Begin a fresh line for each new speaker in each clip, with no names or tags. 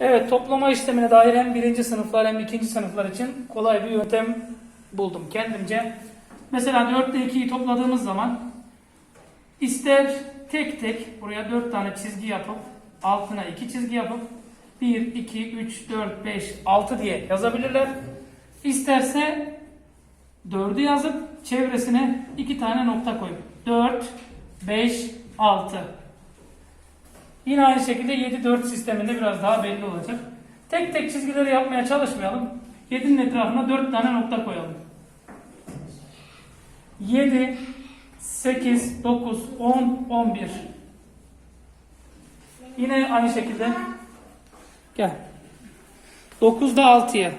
Evet toplama işlemine dair hem birinci sınıflar hem ikinci sınıflar için kolay bir yöntem buldum kendimce. Mesela 4 ile 2'yi topladığımız zaman ister tek tek buraya 4 tane çizgi yapıp altına 2 çizgi yapıp 1, 2, 3, 4, 5, 6 diye yazabilirler. İsterse 4'ü yazıp çevresine 2 tane nokta koyup 4, 5, 6 Yine aynı şekilde 7-4 sisteminde biraz daha belli olacak. Tek tek çizgileri yapmaya çalışmayalım. 7'nin etrafına 4 tane nokta koyalım. 7, 8, 9, 10, 11. Yine aynı şekilde. Gel. 9'da 6'ya.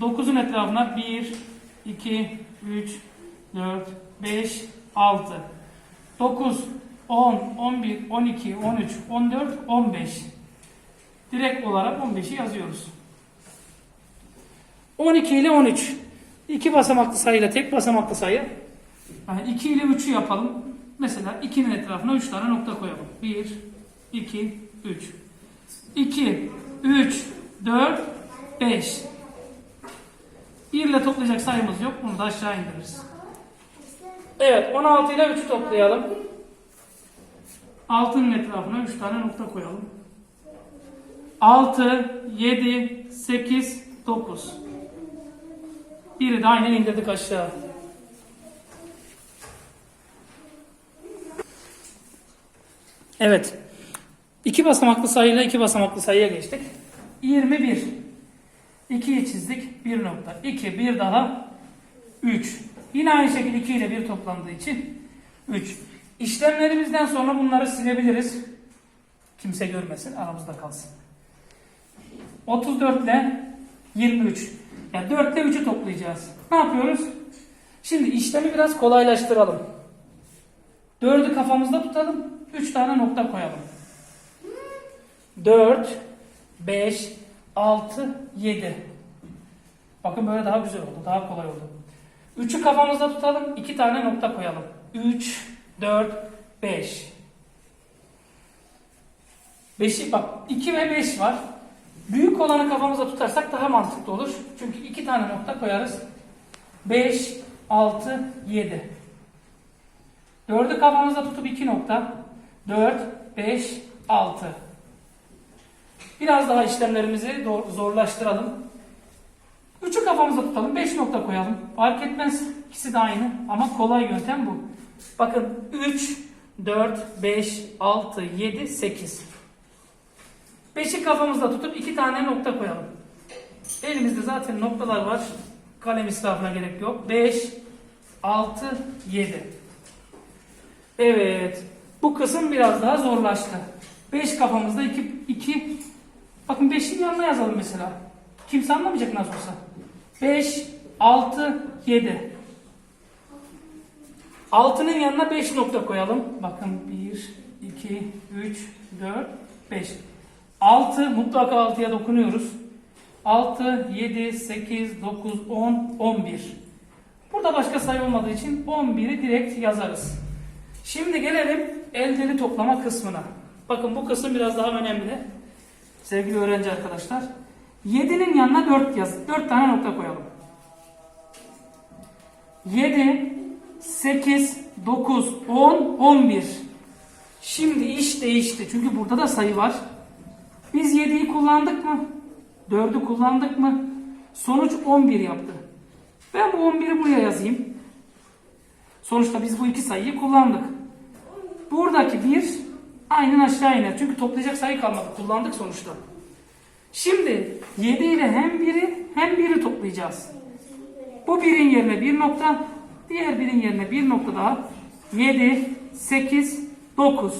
9'un etrafına 1, 2, 3, 4, 5, 6. 9, 10, 11, 12, 13, 14, 15. Direkt olarak 15'i yazıyoruz. 12 ile 13. İki basamaklı sayıyla tek basamaklı sayı. Yani 2 ile 3'ü yapalım. Mesela 2'nin etrafına 3 tane nokta koyalım. 1, 2, 3. 2, 3, 4, 5. 1 ile toplayacak sayımız yok. Bunu da aşağı indiririz. Evet 16 ile 3'ü toplayalım. Altının etrafına 3 tane nokta koyalım. 6, 7, 8, 9. Biri de aynen indirdik aşağı. Evet. İki basamaklı sayıyla iki basamaklı sayıya geçtik. 21. 2'yi çizdik. 1 nokta. 2, 1 daha. 3. Yine aynı şekilde 2 ile 1 toplandığı için 3. İşlemlerimizden sonra bunları silebiliriz. Kimse görmesin, aramızda kalsın. 34 ile 23. Yani 4 ile 3'ü toplayacağız. Ne yapıyoruz? Şimdi işlemi biraz kolaylaştıralım. 4'ü kafamızda tutalım. 3 tane nokta koyalım. 4, 5, 6, 7. Bakın böyle daha güzel oldu. Daha kolay oldu. 3'ü kafamızda tutalım. 2 tane nokta koyalım. 3, 4, 5. Beşi, bak 2 ve 5 var. Büyük olanı kafamıza tutarsak daha mantıklı olur. Çünkü 2 tane nokta koyarız. 5, 6, 7. 4'ü kafamızda tutup 2 nokta. 4, 5, 6. Biraz daha işlemlerimizi zorlaştıralım. 3'ü kafamıza tutalım. 5 nokta koyalım. Fark etmez. İkisi de aynı. Ama kolay yöntem bu. Bakın 3, 4, 5, 6, 7, 8. 5'i kafamızda tutup 2 tane nokta koyalım. Elimizde zaten noktalar var. Kalem israfına gerek yok. 5, 6, 7. Evet. Bu kısım biraz daha zorlaştı. 5 kafamızda 2, 2 bakın 5'in yanına yazalım mesela. Kimse anlamayacak nasıl olsa. 5, 6, 7. Altının yanına 5 nokta koyalım. Bakın 1, 2, 3, 4, 5. 6 mutlaka 6'ya dokunuyoruz. 6, 7, 8, 9, 10, 11. Burada başka sayı olmadığı için 11'i direkt yazarız. Şimdi gelelim eldeli toplama kısmına. Bakın bu kısım biraz daha önemli. Sevgili öğrenci arkadaşlar. 7'nin yanına 4 yaz. 4 tane nokta koyalım. 7, 8, 9, 10, 11. Şimdi iş değişti. Çünkü burada da sayı var. Biz 7'yi kullandık mı? 4'ü kullandık mı? Sonuç 11 yaptı. Ben bu 11'i buraya yazayım. Sonuçta biz bu iki sayıyı kullandık. Buradaki 1 aynen aşağı iner. Çünkü toplayacak sayı kalmadı. Kullandık sonuçta. Şimdi 7 ile hem 1'i hem 1'i toplayacağız. Bu 1'in yerine 1 nokta, Diğer birin yerine bir nokta daha. 7, 8, 9.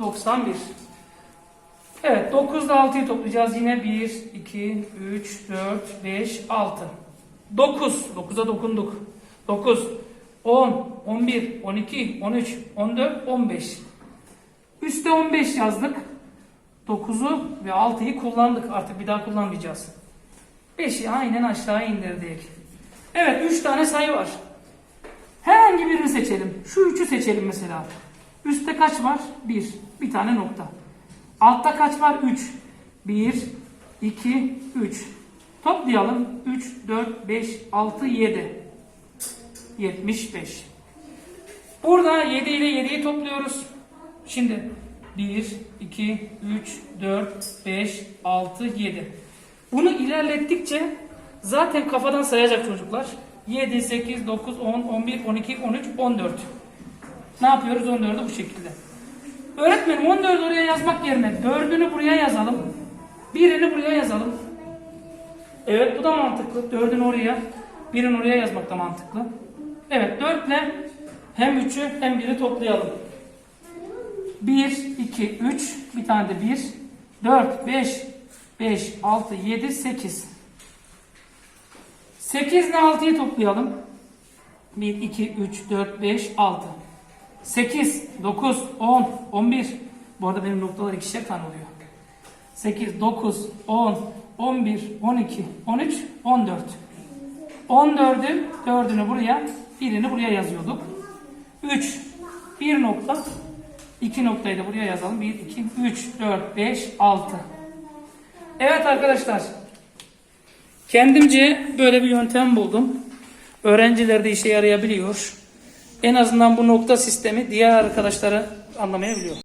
91. Evet 9 ile 6'yı toplayacağız. Yine 1, 2, 3, 4, 5, 6. 9. 9'a dokunduk. 9, 10, 11, 12, 13, 14, 15. Üste 15 yazdık. 9'u ve 6'yı kullandık. Artık bir daha kullanmayacağız. 5'i aynen aşağı indirdik. Evet 3 tane sayı var. Herhangi birini seçelim. Şu 3'ü seçelim mesela. Üste kaç var? 1. Bir tane nokta. Altta kaç var? 3. 1, 2, 3. Toplayalım. 3, 4, 5, 6, 7. 75. Burada 7 ile 7'yi topluyoruz. Şimdi 1, 2, 3, 4, 5, 6, 7. Bunu ilerlettikçe Zaten kafadan sayacak çocuklar. 7, 8, 9, 10, 11, 12, 13, 14. Ne yapıyoruz 14'ü bu şekilde. Öğretmenim 14 oraya yazmak yerine 4'ünü buraya yazalım. 1'ini buraya yazalım. Evet bu da mantıklı. 4'ünü oraya, 1'ini oraya yazmak da mantıklı. Evet 4 ile hem 3'ü hem 1'i toplayalım. 1, 2, 3, bir tane de 1, 4, 5, 5, 6, 7, 8. 8 ile 6'yı toplayalım. 1, 2, 3, 4, 5, 6. 8, 9, 10, 11. Bu arada benim noktalar ikişer tane oluyor. 8, 9, 10, 11, 12, 13, 14. 14'ü 4'ünü buraya, 1'ini buraya yazıyorduk. 3, 1 nokta, 2 noktayı da buraya yazalım. 1, 2, 3, 4, 5, 6. Evet arkadaşlar. Kendimce böyle bir yöntem buldum. Öğrencilerde işe yarayabiliyor. En azından bu nokta sistemi diğer arkadaşları anlamayabiliyor.